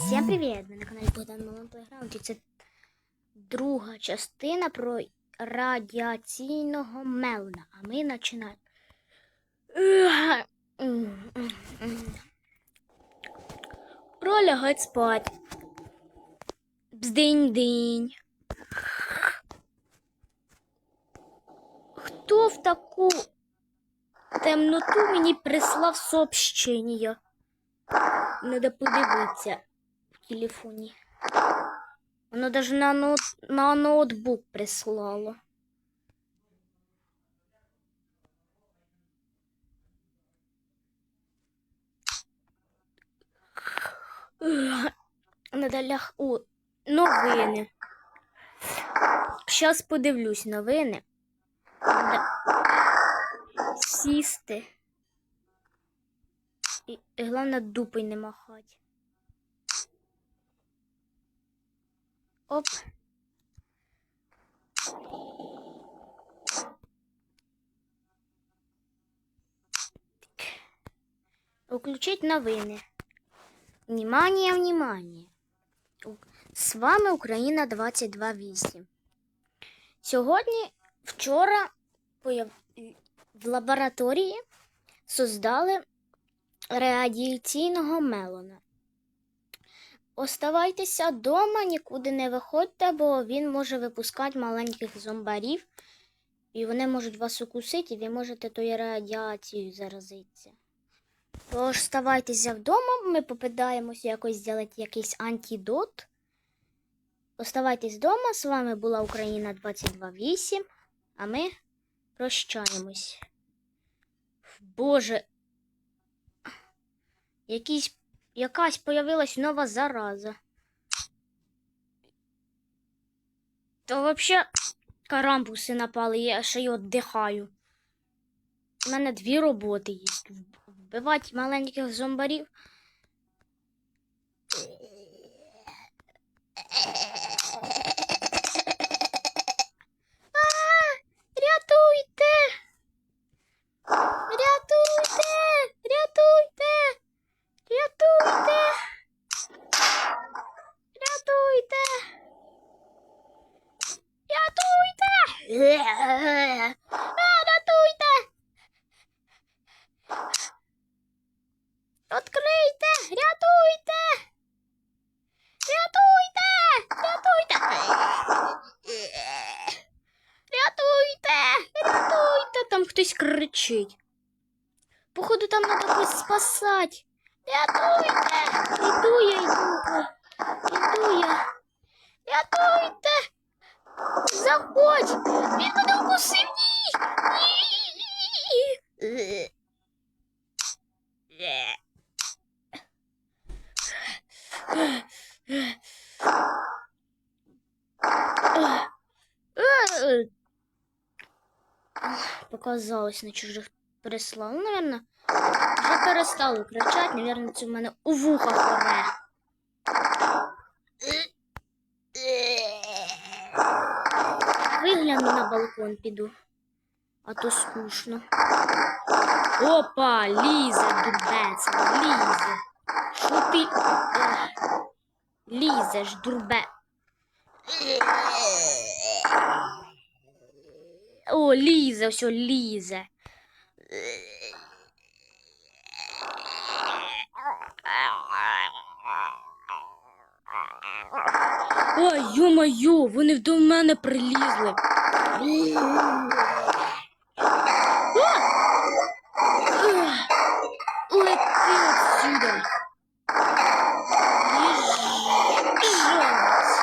Всім привіт! Ви на каналі Богдан Малон Плейграунд. Це друга частина про радіаційного мелна. А ми починаємо. Пролягать спать. Бздинь-динь. Хто в таку темноту мені прислав сообщення? Надо подивитися телефоні. Воно навіть на, ноут, на ноутбук прислало. Надо ляг... О, новини. Зараз подивлюсь новини. Надо сісти. І, головне дупой не махати. Оп. Включить новини. Внимание, внимание. З вами Україна 22.8. Сьогодні, вчора в лабораторії создали радіаційного мелона. Оставайтеся вдома, нікуди не виходьте, бо він може випускати маленьких зомбарів, і вони можуть вас укусити, і ви можете тою радіацією заразитися. Тож оставайтеся вдома, ми попитаємося якось зробити якийсь антидот. Оставайтесь вдома, з вами була Україна 22.8, а ми прощаємось. Боже, якийсь, якась появилась нова зараза. То вообще карамбуси напали, я ще й віддихаю. У мене дві роботи є. Вбивати маленьких зомбарів. А, рятуйте! Рятуйте! Рятуйте! Рятуйте! Рятуйте! Рятуйте! А, рятуйте! Открийте! Рятуйте! Рятуйте! Рятуйте! Рятуйте! Рятуйте! Там хтось кричить. Походу, там надо когось спасати. Рятуйте! Іду я, йду. Іду я. Рятуйте! Заходь! Він мене укусив! Ні! Ні! Показалось на чужих переслав. Ну, наверное, вже перестали кричати, наверное, це в мене у вухах оре. Вигляну на балкон піду, а то скучно. Опа, лізе, дурбець, лізе. Що ти? Лізеш, дурбе. О, лізе, все лізе. Ой, ю-моё, вони до мене прилізли. Лети отсюда. Біжать.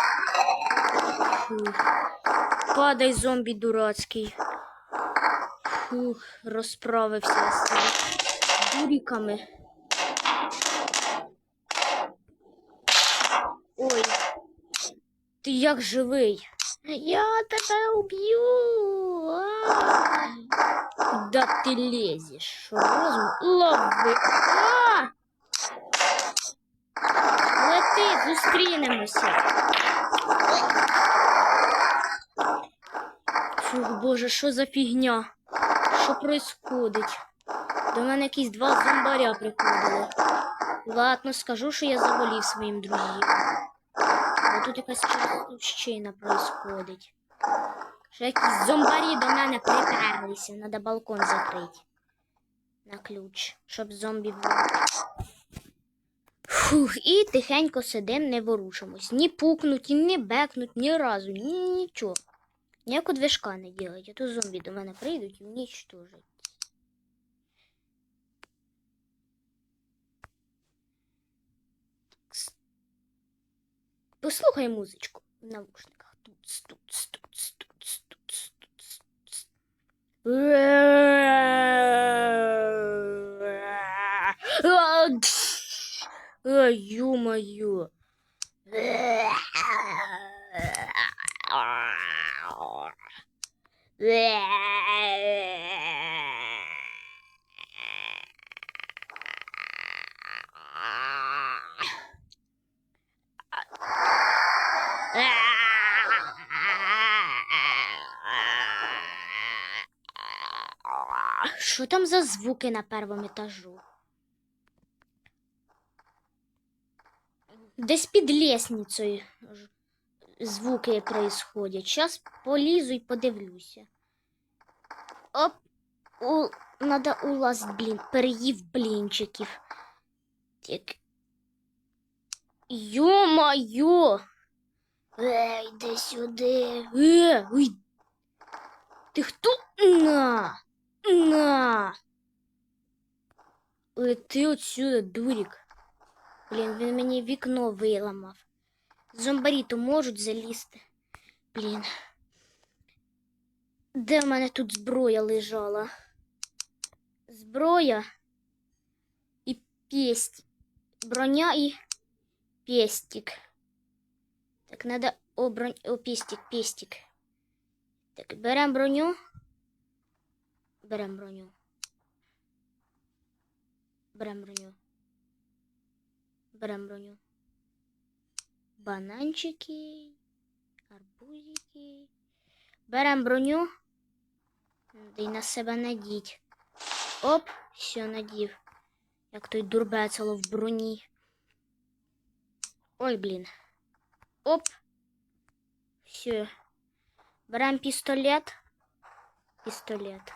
Фух. Падай, зомбі дурацький. Фух, розправився з цими дуріками. Ой, ти як живий? Я тебе уб'ю. Куда ти лезеш? Розум? Лови. А! Лети, зустрінемося. Фух, боже, що за фігня? Що происходить? До мене якісь два зомбаря приходили. Ладно, скажу, що я заволів своїм друзям. Бо тут якась чертовщина происходить. Що якісь зомбарі до мене приперлися. Надо балкон закрити. На ключ, щоб зомбі були. Фух, і тихенько сидим, не ворушимось. Ні пукнуть, ні бекнуть, ні разу, ні нічого. Ніякого движка не ділять, а то зомбі до мене прийдуть і унічтожать. Послухай музичку в туц, туц, туц, туц, туц, туц. А, кш. А, ё-моё. Що там за звуки на першому етажу? Десь під лестницею ж- звуки происходять. Сейчас полізу і подивлюся. Оп, у, надо улазить, блін, переїв блінчиків. Так. Йо-моє! Ей, йди сюди. Е, уй. Ти хто? На! На! Лети отсюда, дурік. Блін, він мені вікно виламав. Зомбарі то можуть залізти. Блін. Де в мене тут зброя лежала? Зброя і песть. Броня і пестик. Так, надо о, бронь... о пестик, пестик. Так, берем броню. Берем броню. Берем броню. Берем броню. Бананчики, арбузики. Берем броню. Да й на себе надіть. Оп, все надів. Як той дурбецело в броні. Ой, блін. Оп. Все. Берем пістолет. Пістолет.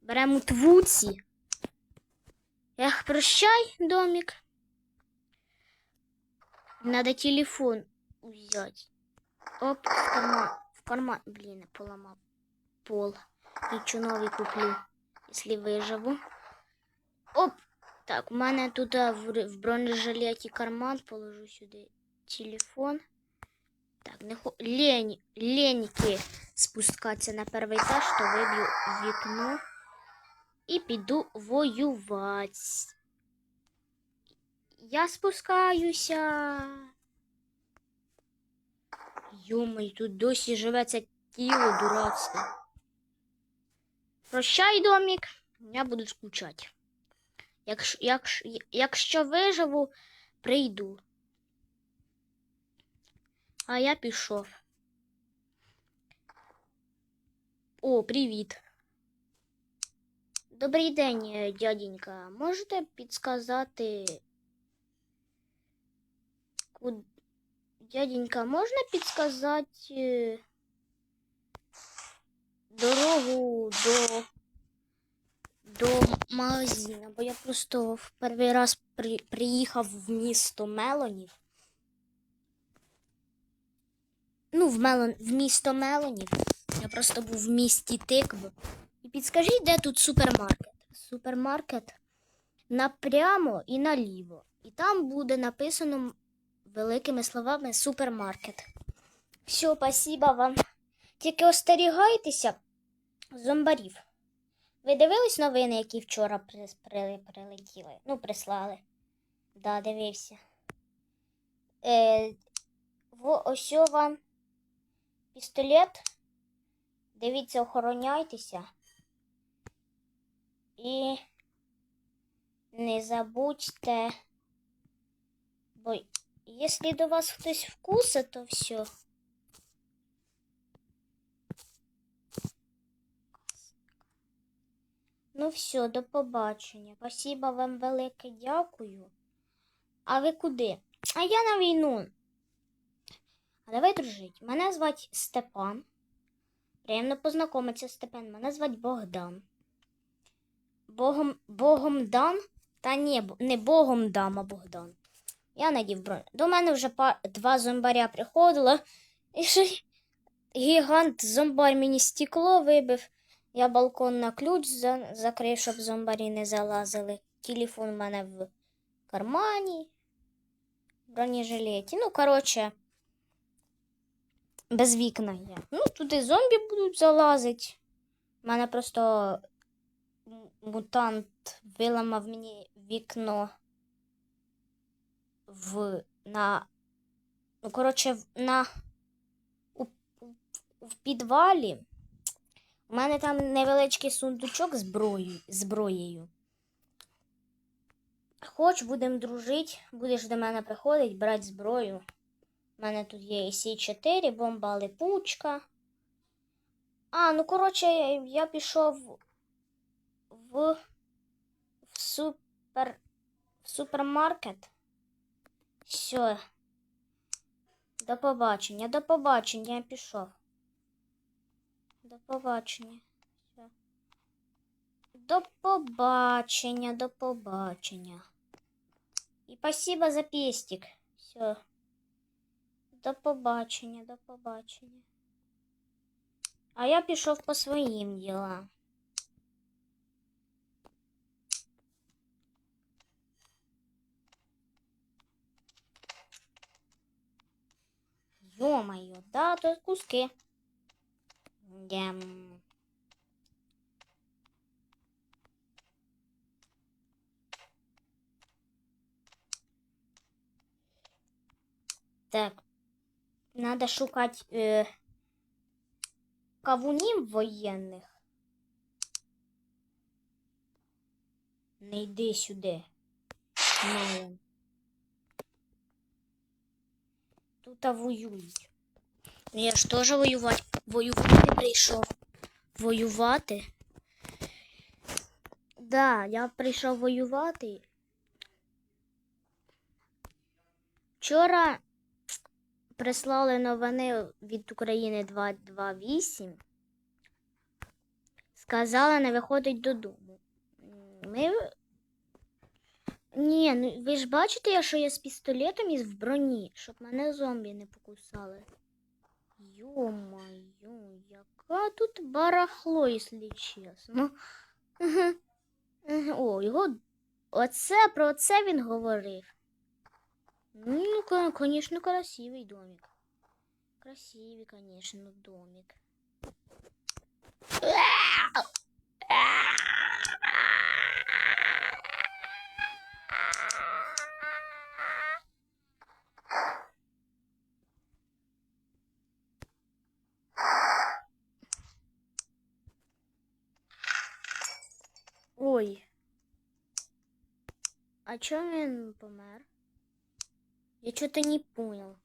Берем у твуці. Ех, прощай, домик. Надо телефон взять. Оп, в карман. В карман. Блин, я поломал пол. Нічого новий куплю, если виживу. Оп. Так, у мене тут в, в бронежилеті карман. Положу сюди телефон. Так, не хо... Лень, леньки спускатися на перший етаж, то виб'ю вікно і піду воювати. Я спускаюся. Йомай, тут досі живе це тіло дурацьке. Прощай, домик, я буду скучати. Якщо, якщо, якщо виживу, прийду. А я пішов. О, привіт. Добрий день, е, дяденька. Можете підсказати. Куд... Дяденька, можна підсказати е, дорогу до, до магазину? Бо я просто в перший раз при... приїхав в місто Мелонів. Ну, в, Мелон... в місто Мелонів. Я просто був в місті Тикв. І підскажіть, де тут супермаркет? Супермаркет напрямо і наліво. І там буде написано великими словами супермаркет. Все, спасибо вам. Тільки остерігайтеся зомбарів. Ви дивились новини, які вчора при... При... прилетіли? Ну, прислали. Да, дивився. Е... В... Ось вам пістолет. Дивіться, охороняйтеся. І не забудьте, бо якщо до вас хтось вкусить, то все. Ну все, до побачення. Спасибо вам велике дякую. А ви куди? А я на війну. А давай дружить. Мене звать Степан. Приємно познайомитися, Степан. Мене звать Богдан. Богом, Богом Дан? Та ні, не Богом дам, а Богдан. Я надів броню. До мене вже два зомбаря приходило. І ще гігант зомбар мені стекло вибив. Я балкон на ключ за- закрив, щоб зомбарі не залазили. Телефон в мене в кармані. Бронежилеті. Ну, коротше, без вікна є. Ну, туди зомбі будуть залазити. У мене просто мутант виламав мені вікно в на. Ну, коротше, на у, в підвалі. У мене там невеличкий сундучок з зброєю. Хоч будемо дружити, будеш до мене приходити, брати зброю. У мене тут є і Сі-4, бомба липучка. А, ну коротше, я пішов в, в супер в супермаркет. Все. До побачення, до побачення, я пішов. До побачення. Все. До побачення, до побачення. І спасибо за пестик. Все. До побачення, до побачення. А я пішов по своїм ділам. Ё-моё, да, тут куски. Дям. Так, надо шукать э, кавунів воєнних. Не йди сюди. Мелон. Тут воюють. Ну, Я ж теж воювати. Воювати прийшов. Воювати. Да, я прийшов воювати. Вчора прислали новини від України 228. Сказали не виходить додому. Ми... Ні, ну ви ж бачите, що я з пістолетом і в броні, щоб мене зомбі не покусали. Йо-моє, яка тут барахло, якщо чесно. О, його. Оце про це він говорив. Ну, звісно, красивий домик. Красивый, конечно, домик. Ой. А чё він помер? Я что-то не понял.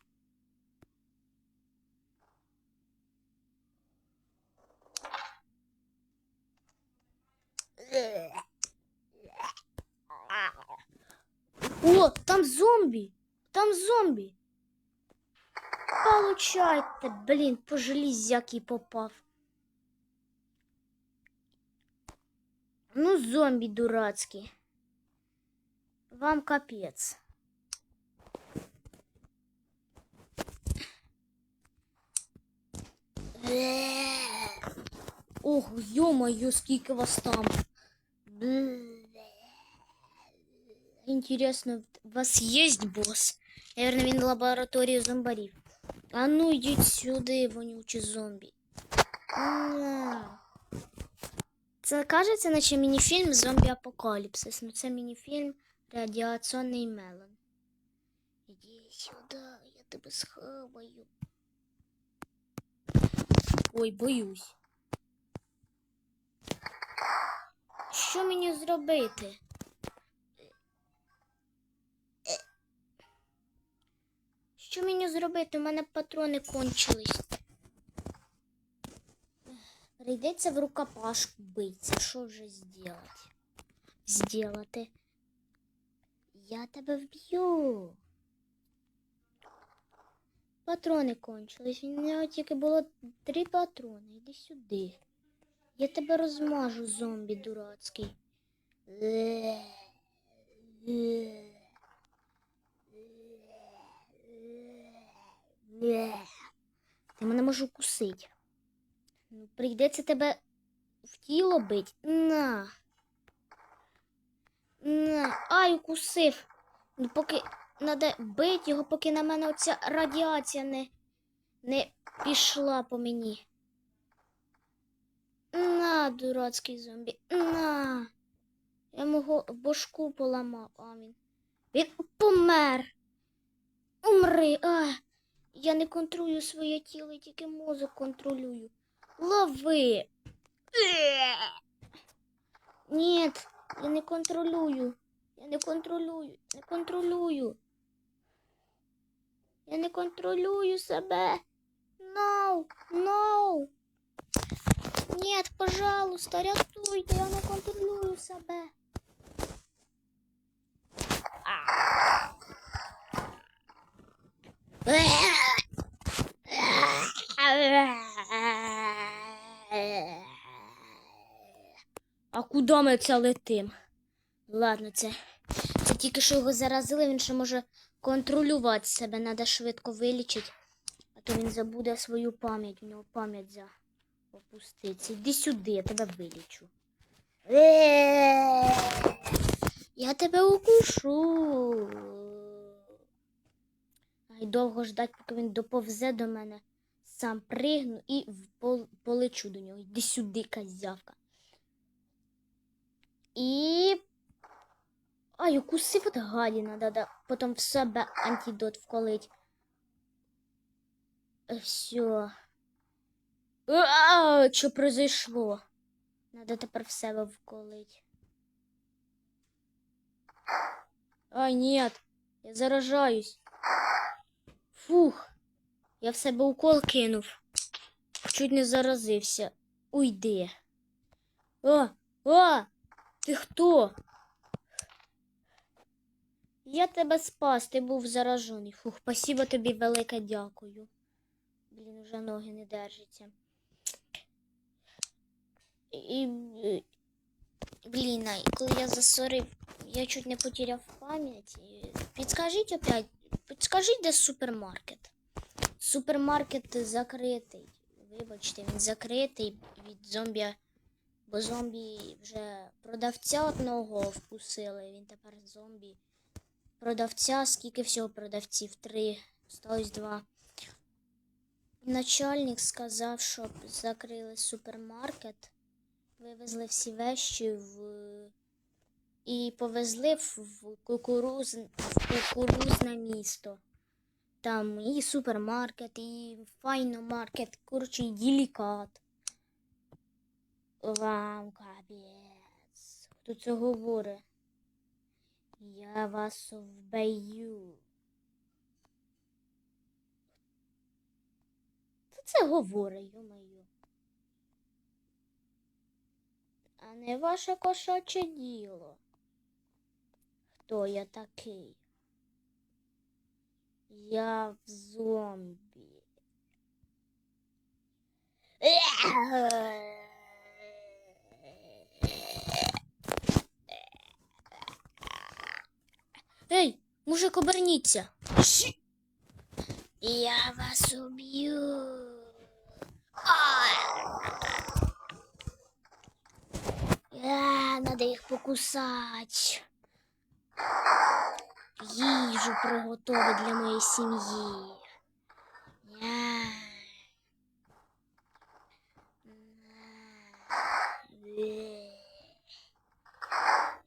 О, там зомби! Там зомби! Получайте, блин, по железяке попав. Ну, зомби дурацкий. Вам капец. Ох, ё-моё, скільки вас там. Интересно, у вас есть босс? Наверное, він в лабораторії зомбарів. А ну йдіть сюди, вонючі зомбі. На. Це кажеться, наче мініфільм зомбі апокаліпсис. Ну це мініфільм радіаційний мелон. Іди сюди, я тебе схаваю. Ой, боюсь. Що мені зробити? Що мені зробити? У мене патрони кончились. Прийдеться в рукопашку битися. Що вже зробити? Сделати. Я тебе вб'ю. Патрони кончились. У нього тільки було три патрони. Іди сюди. Я тебе розмажу, зомбі дурацький. Ти мене можеш укусити. Ну, прийдеться тебе в тіло бить. На. Ай, укусив. Ну, поки треба бити його, поки на мене оця радіація не, не пішла по мені. На, дурацький зомбі. На. Я мого башку поламав. А він. Він помер. Умри. А. Я не контролюю своє тіло, я тільки мозок контролюю. Лови. Ні, я не контролюю. Я не контролюю. Не контролюю. Я не контролюю себе. No, no. Нет, пожалуйста, рятуйте, я не контролюю себе. А куди летим? Ладно, це, це тільки що його заразили, він ще може контролювати себе, треба швидко вилічити, а то він забуде свою пам'ять, у нього пам'ять за опуститься. Іди сюди, я тебе вилічу. Я тебе укушу. Ай, довго ждать, поки він доповзе до мене. Сам пригну і полечу до нього. Іди сюди, козявка. І. Ай, укусив от гадіна, надо потім в себе антидот вколить. Все. А, що произошло? Надо тепер в себе вколить. Ай, нет, я заражаюсь. Фух, я в себе укол кинув. Чуть не заразився. Уйди. О, о, ти хто? Я тебе спас, ти був заражений. Фух, спасибо тобі велике дякую. Блін, уже ноги не держаться. І, і- блін, а коли я засорив, я чуть не потеряв пам'ять. Підскажіть опять, підскажіть, де супермаркет? Супермаркет закритий. Вибачте, він закритий від зомбі, бо зомбі вже продавця одного вкусили, він тепер зомбі. Продавця, скільки всього продавців? Три, осталось два. Начальник сказав, щоб закрили супермаркет, вивезли всі вещі в і повезли в, кукуруз, в кукурузне місто. Там і супермаркет, і файномаркет, коротше, ділікат. Вам капець. Хто це говорить? Я вас вбию. Хто це говорить, йо-моє? А не ваше кошаче діло. Хто я такий? Я в зомбі. Ей, мужик, оберніться. Я вас уб'ю. А, надо їх покусати. Їжу приготувати для моєї сім'ї.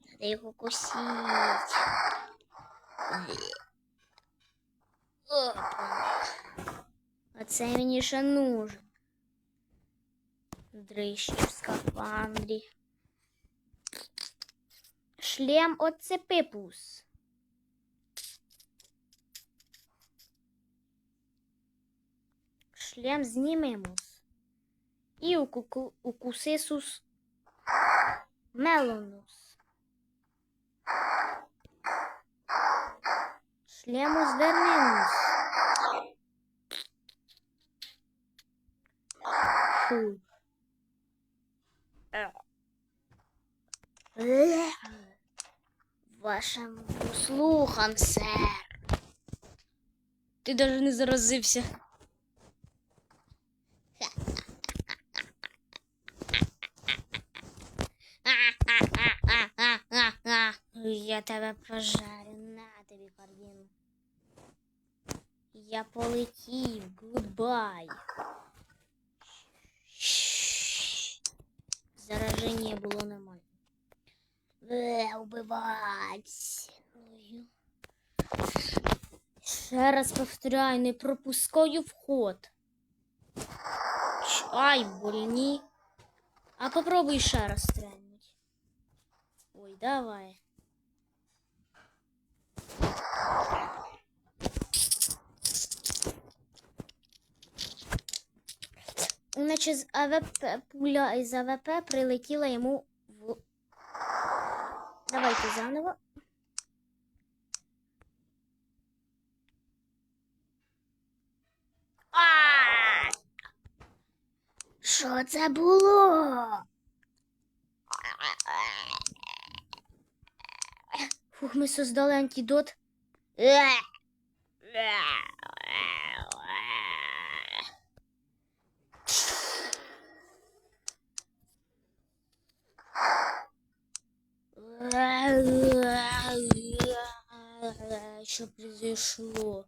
Надо їх укусити. Опа. А це мені ще нужен. Дрищі в скафандрі. Шлем оцепи пус. Шлем знімемус. І укусисус мелонус. Шлему звернемось. Фу. Вашим услугам, сер. Ти даже не заразився. Я тебе пожарю, тобі кардину. Я полетів, гудбай. Зараження було нормально. Е, убивать. Ще раз повторяю, не пропускаю вход. Ай, больні. А попробуй ще раз стрельнуть. Ой, давай. Наче з АВП пуля із АВП прилетіла йому в. Давайте заново. Що це було? Фух, ми создали антидот. Що произошло?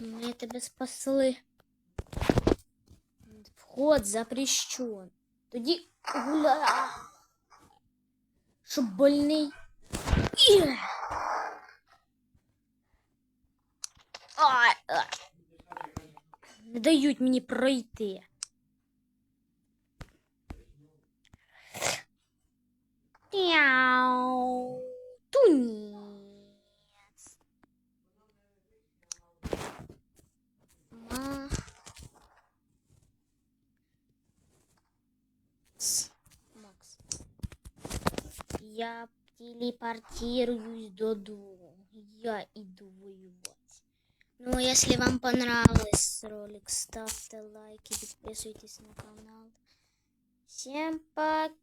Ми тебе спасли. Вход запрещен. Тоді гуля. Щоб больний. Є. Ай, ай. Не дають мені пройти. Мяу. Тунец. Я телепортируюсь до додому. Я иду воевать. Ну, если вам понравился ролик, ставьте лайки, подписывайтесь на канал. Всем пока!